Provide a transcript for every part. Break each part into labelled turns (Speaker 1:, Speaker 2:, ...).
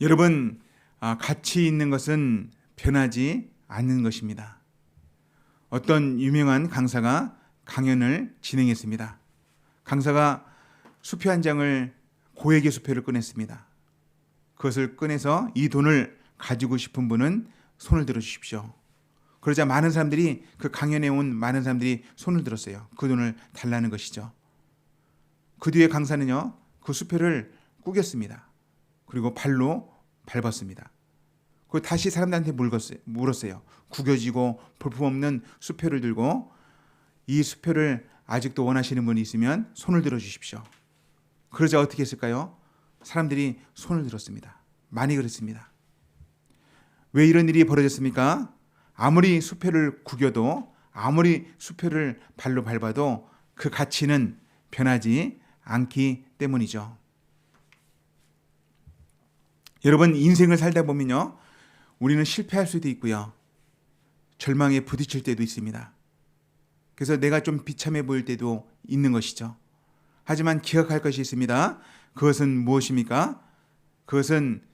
Speaker 1: 여러분, 아, 가치 있는 것은 변하지 않는 것입니다. 어떤 유명한 강사가 강연을 진행했습니다. 강사가 수표 한 장을 고액의 수표를 꺼냈습니다. 그것을 꺼내서 이 돈을 가지고 싶은 분은 손을 들어 주십시오. 그러자 많은 사람들이 그 강연에 온 많은 사람들이 손을 들었어요. 그 돈을 달라는 것이죠. 그 뒤에 강사는요, 그 수표를 꾸겼습니다. 그리고 발로 밟았습니다. 그 다시 사람들한테 물었어요. 구겨지고 볼품없는 수표를 들고 이 수표를 아직도 원하시는 분이 있으면 손을 들어 주십시오. 그러자 어떻게 했을까요? 사람들이 손을 들었습니다. 많이 그랬습니다. 왜 이런 일이 벌어졌습니까? 아무리 수표를 구겨도 아무리 수표를 발로 밟아도 그 가치는 변하지 않기 때문이죠. 여러분 인생을 살다 보면요. 우리는 실패할 수도 있고요. 절망에 부딪힐 때도 있습니다. 그래서 내가 좀 비참해 보일 때도 있는 것이죠. 하지만 기억할 것이 있습니다. 그것은 무엇입니까? 그것은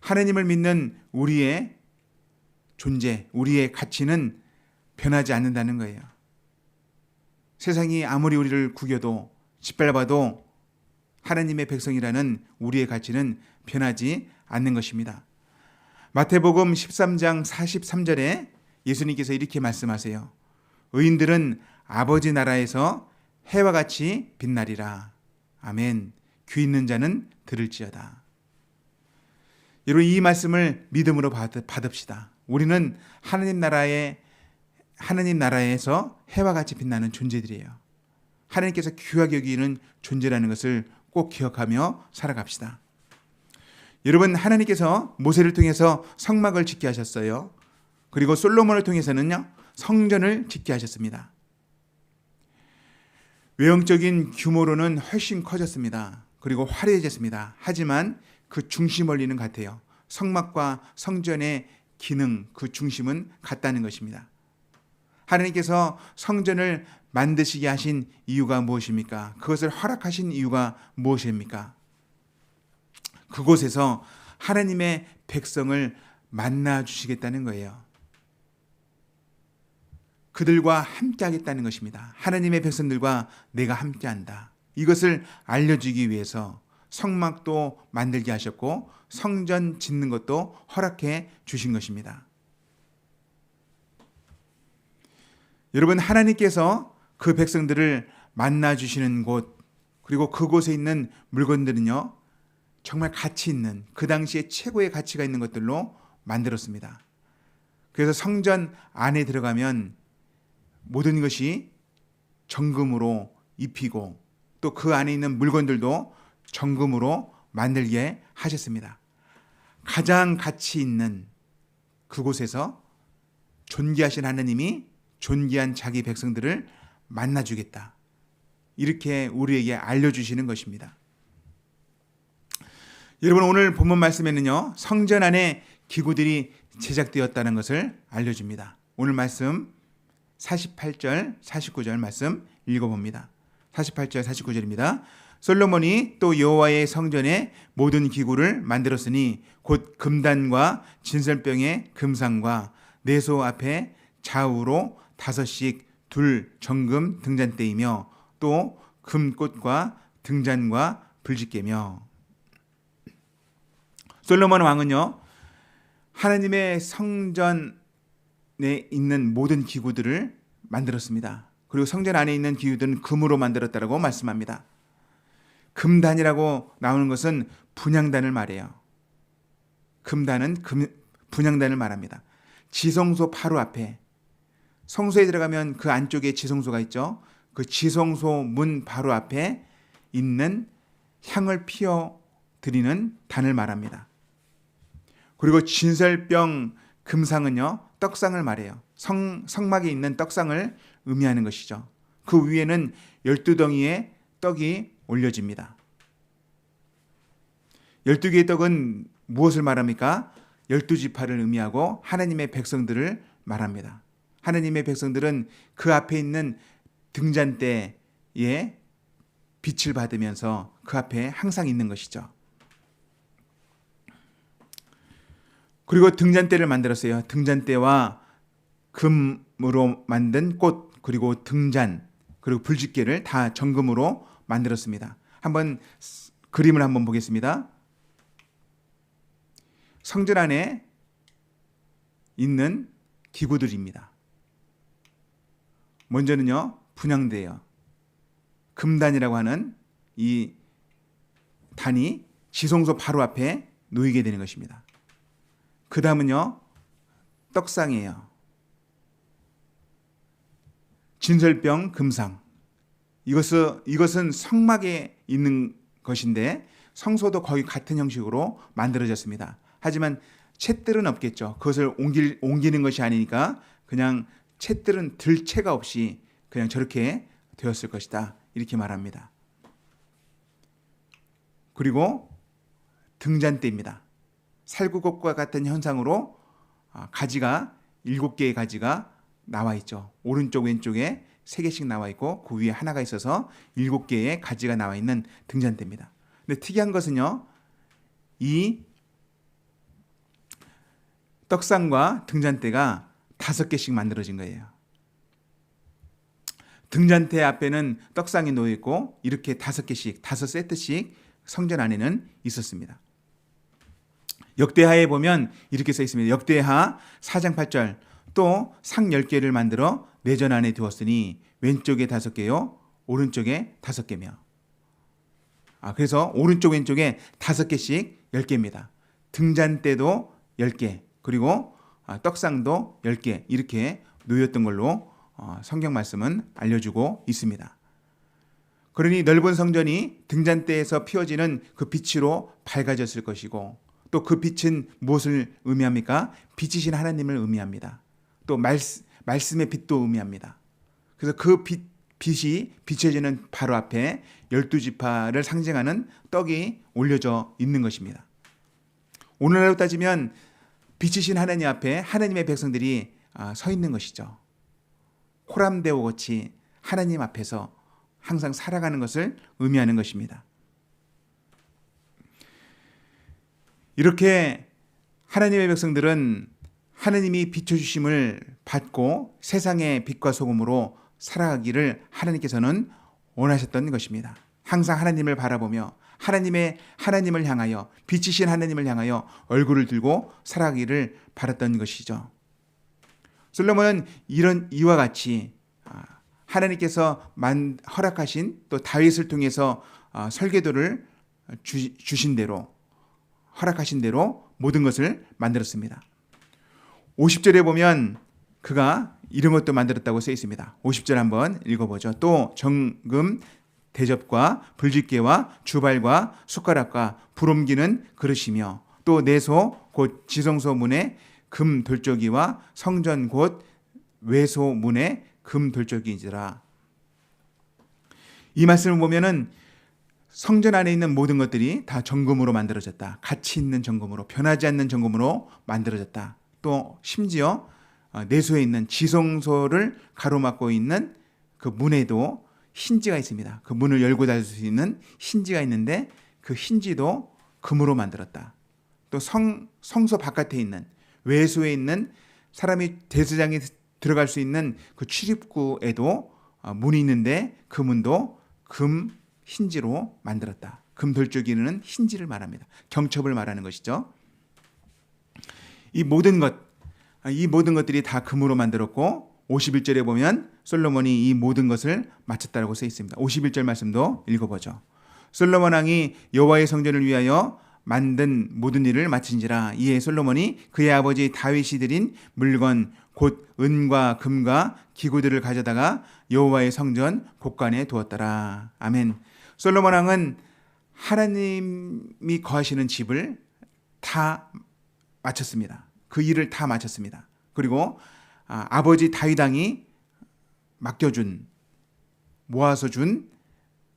Speaker 1: 하나님을 믿는 우리의 존재, 우리의 가치는 변하지 않는다는 거예요. 세상이 아무리 우리를 구겨도 짓밟아도 하나님의 백성이라는 우리의 가치는 변하지 않는 것입니다. 마태복음 13장 43절에 예수님께서 이렇게 말씀하세요. 의인들은 아버지 나라에서 해와 같이 빛나리라. 아멘. 귀 있는 자는 들을지어다. 여러분 이 말씀을 믿음으로 받읍시다. 우리는 하나님 나라의 하나님 나라에서 해와 같이 빛나는 존재들이에요. 하나님께서 귀하게 여기는 존재라는 것을 꼭 기억하며 살아갑시다. 여러분 하나님께서 모세를 통해서 성막을 짓게 하셨어요. 그리고 솔로몬을 통해서는요 성전을 짓게 하셨습니다. 외형적인 규모로는 훨씬 커졌습니다. 그리고 화려해졌습니다. 하지만 그 중심 원리는 같아요. 성막과 성전의 기능, 그 중심은 같다는 것입니다. 하나님께서 성전을 만드시게 하신 이유가 무엇입니까? 그것을 허락하신 이유가 무엇입니까? 그곳에서 하나님의 백성을 만나 주시겠다는 거예요. 그들과 함께 하겠다는 것입니다. 하나님의 백성들과 내가 함께 한다. 이것을 알려주기 위해서 성막도 만들게 하셨고 성전 짓는 것도 허락해 주신 것입니다. 여러분 하나님께서 그 백성들을 만나 주시는 곳 그리고 그곳에 있는 물건들은요 정말 가치 있는 그 당시에 최고의 가치가 있는 것들로 만들었습니다. 그래서 성전 안에 들어가면 모든 것이 정금으로 입히고 또 그 안에 있는 물건들도 정금으로 만들게 하셨습니다. 가장 가치 있는 그곳에서 존귀하신 하나님이 존귀한 자기 백성들을 만나주겠다. 이렇게 우리에게 알려주시는 것입니다. 여러분 오늘 본문 말씀에는요 성전 안에 기구들이 제작되었다는 것을 알려줍니다. 오늘 말씀 48절, 49절 말씀 읽어봅니다. 48절, 49절입니다. 솔로몬이 또 여호와의 성전에 모든 기구를 만들었으니 곧 금단과 진설병의 금상과 내소 앞에 좌우로 다섯씩 둘 정금 등잔대이며 또 금꽃과 등잔과 불짓개며 솔로몬 왕은요 하나님의 성전 에 있는 모든 기구들을 만들었습니다. 그리고 성전 안에 있는 기구들은 금으로 만들었다고 말씀합니다. 금단이라고 나오는 것은 분양단을 말해요. 금단은 금, 분양단을 말합니다. 지성소 바로 앞에 성소에 들어가면 그 안쪽에 지성소가 있죠. 그 지성소 문 바로 앞에 있는 향을 피워 드리는 단을 말합니다. 그리고 진설병 금상은요 떡상을 말해요. 성, 성막에 있는 떡상을 의미하는 것이죠. 그 위에는 열두 덩이의 떡이 올려집니다. 열두 개의 떡은 무엇을 말합니까? 열두 지파를 의미하고 하나님의 백성들을 말합니다. 하나님의 백성들은 그 앞에 있는 등잔대에 빛을 받으면서 그 앞에 항상 있는 것이죠. 그리고 등잔대를 만들었어요. 등잔대와 금으로 만든 꽃 그리고 등잔 그리고 불집게를 다 정금으로 만들었습니다. 한번 스- 그림을 한번 보겠습니다. 성전 안에 있는 기구들입니다. 먼저는요 분향대예요. 금단이라고 하는 이 단이 지성소 바로 앞에 놓이게 되는 것입니다. 그 다음은요 떡상이에요. 진설병 금상. 이것은 이것은 성막에 있는 것인데 성소도 거의 같은 형식으로 만들어졌습니다. 하지만 채뜰은 없겠죠. 그것을 옮길, 옮기는 것이 아니니까 그냥 채뜰은 들 채가 없이 그냥 저렇게 되었을 것이다. 이렇게 말합니다. 그리고 등잔대입니다. 살구곡과 같은 현상으로 아, 가지가 일곱 개의 가지가 나와 있죠. 오른쪽 왼쪽에 세 개씩 나와 있고 그 위에 하나가 있어서 일곱 개의 가지가 나와 있는 등잔대입니다. 근데 특이한 것은요. 이 떡상과 등잔대가 다섯 개씩 만들어진 거예요. 등잔대 앞에는 떡상이 놓여 있고 이렇게 다섯 개씩 다섯 세트씩 성전 안에는 있었습니다. 역대하에 보면 이렇게 써 있습니다. 역대하 4장 8절 또 상 10개를 만들어 내전 안에 두었으니 왼쪽에 다섯 개요 오른쪽에 다섯 개며 아 그래서 오른쪽 왼쪽에 다섯 개씩 10개입니다. 등잔대도 10개 그리고 아, 떡상도 10개 이렇게 놓였던 걸로 어, 성경 말씀은 알려주고 있습니다. 그러니 넓은 성전이 등잔대에서 피어지는 그 빛으로 밝아졌을 것이고 또 그 빛은 무엇을 의미합니까? 빛이신 하나님을 의미합니다. 또 말씀, 말씀의 빛도 의미합니다. 그래서 그 빛, 빛이 비춰지는 바로 앞에 열두 지파를 상징하는 떡이 올려져 있는 것입니다. 오늘날로 따지면 빛이신 하나님 앞에 하나님의 백성들이 아, 서 있는 것이죠. 호람대오 같이 하나님 앞에서 항상 살아가는 것을 의미하는 것입니다. 이렇게 하나님의 백성들은 하나님이 비춰주심을 받고 세상의 빛과 소금으로 살아가기를 하나님께서는 원하셨던 것입니다. 항상 하나님을 바라보며 하나님의 하나님을 향하여 빛이신 하나님을 향하여 얼굴을 들고 살아가기를 바랐던 것이죠. 솔로몬은 이런 이와 같이 아, 하나님께서 만, 허락하신 또 다윗을 통해서 아, 설계도를 주, 주신 대로 허락하신 대로 모든 것을 만들었습니다. 50절에 보면 그가 이런 것도 만들었다고 써 있습니다. 50절 한번 읽어보죠. 또 정금 대접과 불집게와 주발과 숟가락과 불옮기는 그릇이며 또 내소 곧 지성소 문에 금 돌조기와 성전 곧 외소 문에 금 돌조기이지라. 이 말씀을 보면은 성전 안에 있는 모든 것들이 다 정금으로 만들어졌다. 가치 있는 정금으로 변하지 않는 정금으로 만들어졌다. 또 심지어 어, 내소에 있는 지성소를 가로막고 있는 그 문에도 힌지가 있습니다. 그 문을 열고 닫을 수 있는 힌지가 있는데 그 힌지도 금으로 만들었다. 또 성, 성소 바깥에 있는 외소에 있는 사람이 대수장에 들어갈 수 있는 그 출입구에도 어, 문이 있는데 그 문도 금 힌지로 만들었다. 금 돌조기는 힌지를 말합니다. 경첩을 말하는 것이죠. 이 모든 것, 이 모든 것들이 다 금으로 만들었고 51절에 보면 솔로몬이 이 모든 것을 마쳤다라고 써 있습니다. 51절 말씀도 읽어보죠. 솔로몬 왕이 여호와의 성전을 위하여 만든 모든 일을 마친지라 이에 솔로몬이 그의 아버지 다윗이 드린 물건 곧 은과 금과 기구들을 가져다가 여호와의 성전 곳간에 두었더라. 아멘. 솔로몬 왕은 하나님이 거하시는 집을 다 마쳤습니다. 그 일을 다 마쳤습니다. 그리고 아, 아버지 다윗 왕이 맡겨준 모아서 준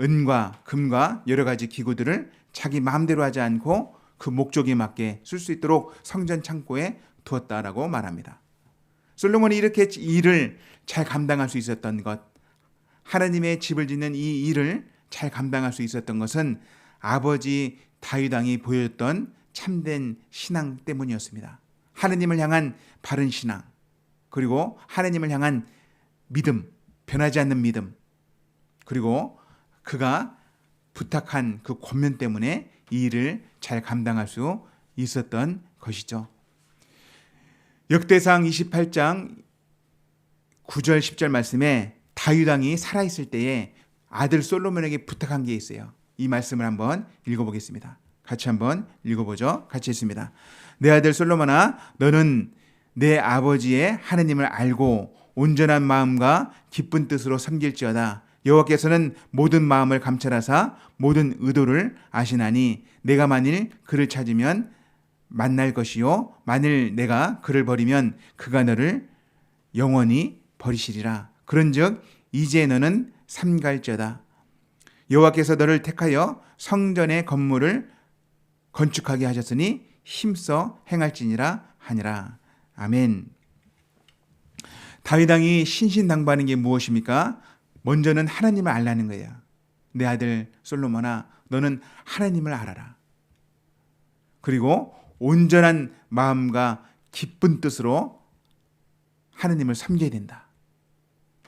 Speaker 1: 은과 금과 여러 가지 기구들을 자기 마음대로 하지 않고 그 목적에 맞게 쓸 수 있도록 성전 창고에 두었다라고 말합니다. 솔로몬이 이렇게 일을 잘 감당할 수 있었던 것, 하나님의 집을 짓는 이 일을 잘 감당할 수 있었던 것은 아버지 다윗 왕이 보였던 참된 신앙 때문이었습니다. 하느님을 향한 바른 신앙, 그리고 하느님을 향한 믿음, 변하지 않는 믿음, 그리고 그가 부탁한 그 권면 때문에 이 일을 잘 감당할 수 있었던 것이죠. 역대상 28장 9절 10절 말씀에 다윗 왕이 살아 있을 때에 아들 솔로몬에게 부탁한 게 있어요. 이 말씀을 한번 읽어 보겠습니다. 같이 한번 읽어 보죠. 같이 했습니다. 내 아들 솔로몬아 너는 내 아버지의 하느님을 알고 온전한 마음과 기쁜 뜻으로 섬길지어다. 여호와께서는 모든 마음을 감찰하사 모든 의도를 아시나니 내가 만일 그를 찾으면 만날 것이요 만일 내가 그를 버리면 그가 너를 영원히 버리시리라. 그런즉 이제 너는 삼갈자다. 여호와께서 너를 택하여 성전의 건물을 건축하게 하셨으니 힘써 행할지니라 하니라. 아멘. 다윗 왕이 신신당부하는 게 무엇입니까? 먼저는 하나님을 알라는 거예요. 내 아들 솔로몬아, 너는 하나님을 알아라. 그리고 온전한 마음과 기쁜 뜻으로 하나님을 섬겨야 된다.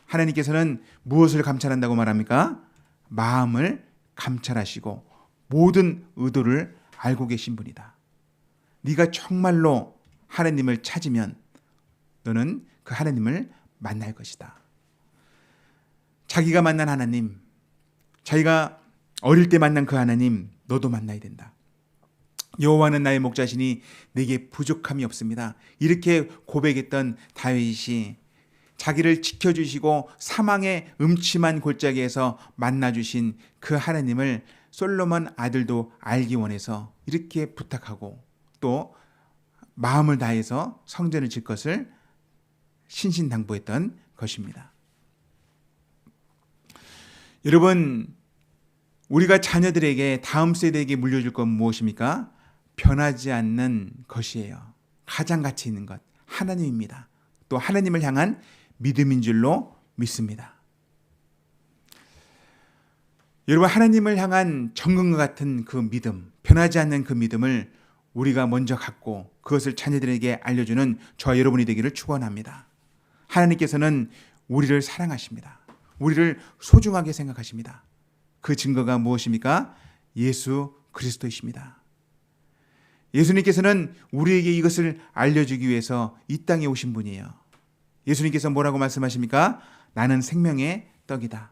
Speaker 1: 하나님께서는 무엇을 감찰한다고 말합니까? 마음을 감찰하시고 모든 의도를 알고 계신 분이다. 네가 정말로 하나님을 찾으면 너는 그 하나님을 만날 것이다. 자기가 만난 하나님, 자기가 어릴 때 만난 그 하나님, 너도 만나야 된다. 여호와는 나의 목자시니 내게 부족함이 없습니다. 이렇게 고백했던 다윗이 자기를 지켜주시고 사망의 음침한 골짜기에서 만나주신 그 하나님을 솔로몬 아들도 알기 원해서 이렇게 부탁하고 또 마음을 다해서 성전을 질 것을 신신당부했던 것입니다. 여러분, 우리가 자녀들에게 다음 세대에게 물려줄 건 무엇입니까? 변하지 않는 것이에요. 가장 가치 있는 것. 하나님입니다. 또 하나님을 향한 믿음인 줄로 믿습니다. 여러분, 하나님을 향한 정금과 같은 그 믿음, 변하지 않는 그 믿음을 우리가 먼저 갖고 그것을 자녀들에게 알려주는 저와 여러분이 되기를 축원합니다. 하나님께서는 우리를 사랑하십니다. 우리를 소중하게 생각하십니다. 그 증거가 무엇입니까? 예수 그리스도이십니다. 예수님께서는 우리에게 이것을 알려주기 위해서 이 땅에 오신 분이에요. 예수님께서 뭐라고 말씀하십니까? 나는 생명의 떡이다.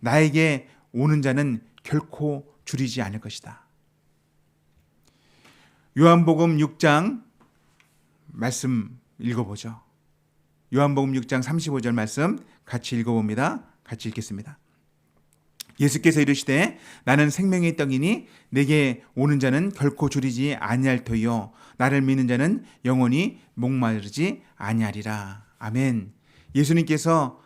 Speaker 1: 나에게 오는 자는 결코 줄이지 않을 것이다. 요한복음 6장 말씀 읽어보죠. 요한복음 6장 35절 말씀 같이 읽어봅니다. 같이 읽겠습니다. 예수께서 이르시되 나는 생명의 떡이니 내게 오는 자는 결코 줄이지 아니할 터이요 나를 믿는 자는 영원히 목마르지 아니하리라. 아멘. 예수님께서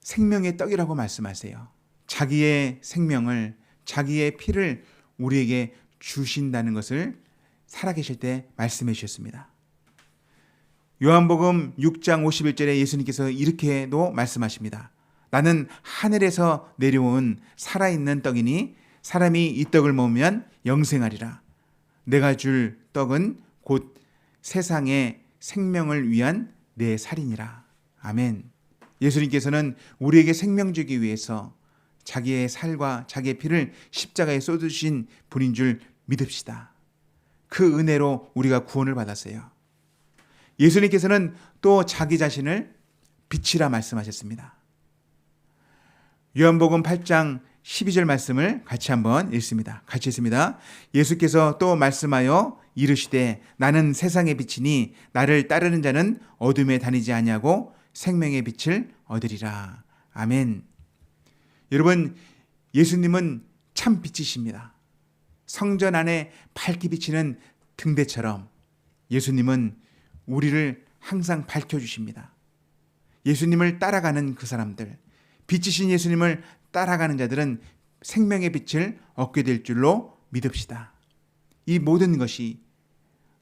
Speaker 1: 생명의 떡이라고 말씀하세요. 자기의 생명을 자기의 피를 우리에게 주신다는 것을 살아계실 때 말씀해 주셨습니다. 요한복음 6장 51절에 예수님께서 이렇게도 말씀하십니다. 나는 하늘에서 내려온 살아있는 떡이니 사람이 이 떡을 먹으면 영생하리라. 내가 줄 떡은 곧 세상의 생명을 위한 내 살이니라. 아멘. 예수님께서는 우리에게 생명 주기 위해서 자기의 살과 자기의 피를 십자가에 쏟으신 분인 줄 믿읍시다. 그 은혜로 우리가 구원을 받았어요. 예수님께서는 또 자기 자신을 빛이라 말씀하셨습니다. 요한복음 8장 12절 말씀을 같이 한번 읽습니다. 같이 읽습니다. 예수께서 또 말씀하여 이르시되 나는 세상의 빛이니 나를 따르는 자는 어둠에 다니지 아니하고 생명의 빛을 얻으리라. 아멘. 여러분 예수님은 참 빛이십니다. 성전 안에 밝게 비치는 등대처럼 예수님은 우리를 항상 밝혀 주십니다. 예수님을 따라가는 그 사람들, 빛이신 예수님을 따라가는 자들은 생명의 빛을 얻게 될 줄로 믿읍시다. 이 모든 것이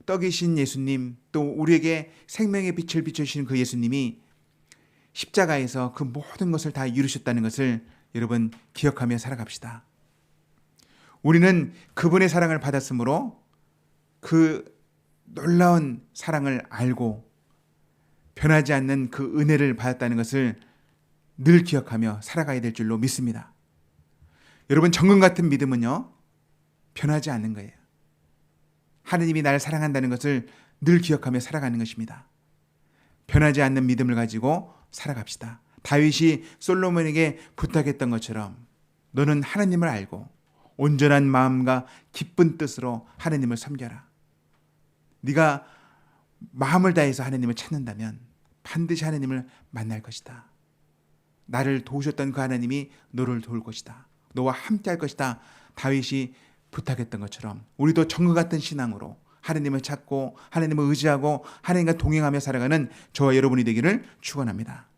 Speaker 1: 떡이신 예수님 또 우리에게 생명의 빛을 비춰주시는 그 예수님이 십자가에서 그 모든 것을 다 이루셨다는 것을 여러분 기억하며 살아갑시다. 우리는 그분의 사랑을 받았으므로 그 놀라운 사랑을 알고 변하지 않는 그 은혜를 받았다는 것을 늘 기억하며 살아가야 될 줄로 믿습니다. 여러분 정금 같은 믿음은요 변하지 않는 거예요. 하느님이 나를 사랑한다는 것을 늘 기억하며 살아가는 것입니다. 변하지 않는 믿음을 가지고 살아갑시다. 다윗이 솔로몬에게 부탁했던 것처럼 너는 하나님을 알고 온전한 마음과 기쁜 뜻으로 하나님을 섬겨라. 네가 마음을 다해서 하나님을 찾는다면 반드시 하나님을 만날 것이다. 나를 도우셨던 그 하나님이 너를 도울 것이다. 너와 함께 할 것이다. 다윗이 부탁했던 것처럼 우리도 정그 같은 신앙으로 하나님을 찾고 하나님을 의지하고 하나님과 동행하며 살아가는 저와 여러분이 되기를 축원합니다.